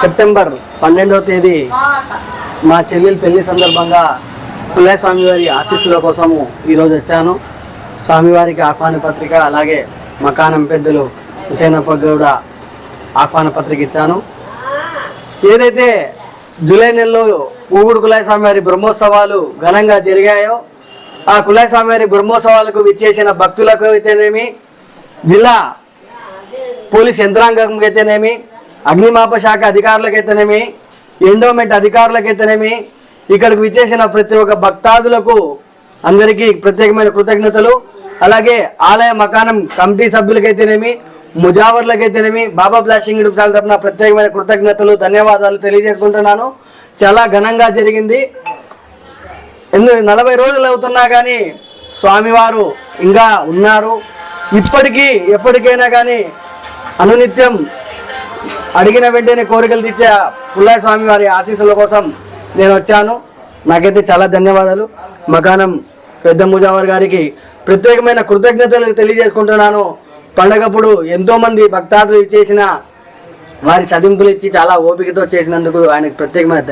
September పన్నెండవ తేదీ మా చెల్లెలు పెళ్ళి సందర్భంగా పుల్లయ్య స్వామివారి ఆశీస్సుల కోసము ఈరోజు వచ్చాను. స్వామివారికి ఆహ్వాన పత్రిక అలాగే మకానం పెద్దలు హుసేనప్ప గౌడ ఆహ్వాన పత్రిక ఇచ్చాను. ఏదైతే జూలై నెలలో ఊగుడు కులాయ స్వామివారి బ్రహ్మోత్సవాలు ఘనంగా జరిగాయో ఆ కులాయ స్వామివారి బ్రహ్మోత్సవాలకు విచ్చేసిన భక్తులకు అయితేనేమి జిల్లా పోలీస్ యంత్రాంగంకైతేనేమి అగ్నిమాప శాఖ అధికారులకైతేనేమి ఎండోమెంట్ అధికారులకైతేనేమి ఇక్కడికి విచ్చేసిన ప్రతి ఒక్క భక్తాదులకు అందరికీ ప్రత్యేకమైన కృతజ్ఞతలు. అలాగే ఆలయ మకానం కమిటీ సభ్యులకైతేనేమి ముజావర్లకైతేనేమి బాబా బ్లాషింగ్ సార్ తరఫున ప్రత్యేకమైన కృతజ్ఞతలు ధన్యవాదాలు తెలియజేసుకుంటున్నాను. చాలా ఘనంగా జరిగింది. ఎందు నలభై రోజులు అవుతున్నా కానీ స్వామివారు ఇంకా ఉన్నారు. ఇప్పటికీ ఎప్పటికైనా కానీ అనునిత్యం అడిగిన వెంటనే కోరికలు తీర్చే పుల్లయ్య స్వామి వారి ఆశీస్సుల కోసం నేను వచ్చాను. నాకైతే చాలా ధన్యవాదాలు. మకానం పెద్ద ముజావర్ గారికి ప్రత్యేకమైన కృతజ్ఞతలు తెలియజేసుకుంటున్నాను. పండగప్పుడు ఎంతోమంది భక్తాదులు చేసిన వారి చదింపులు ఇచ్చి చాలా ఓపికతో చేసినందుకు ఆయనకు ప్రత్యేకమైన ధన్య-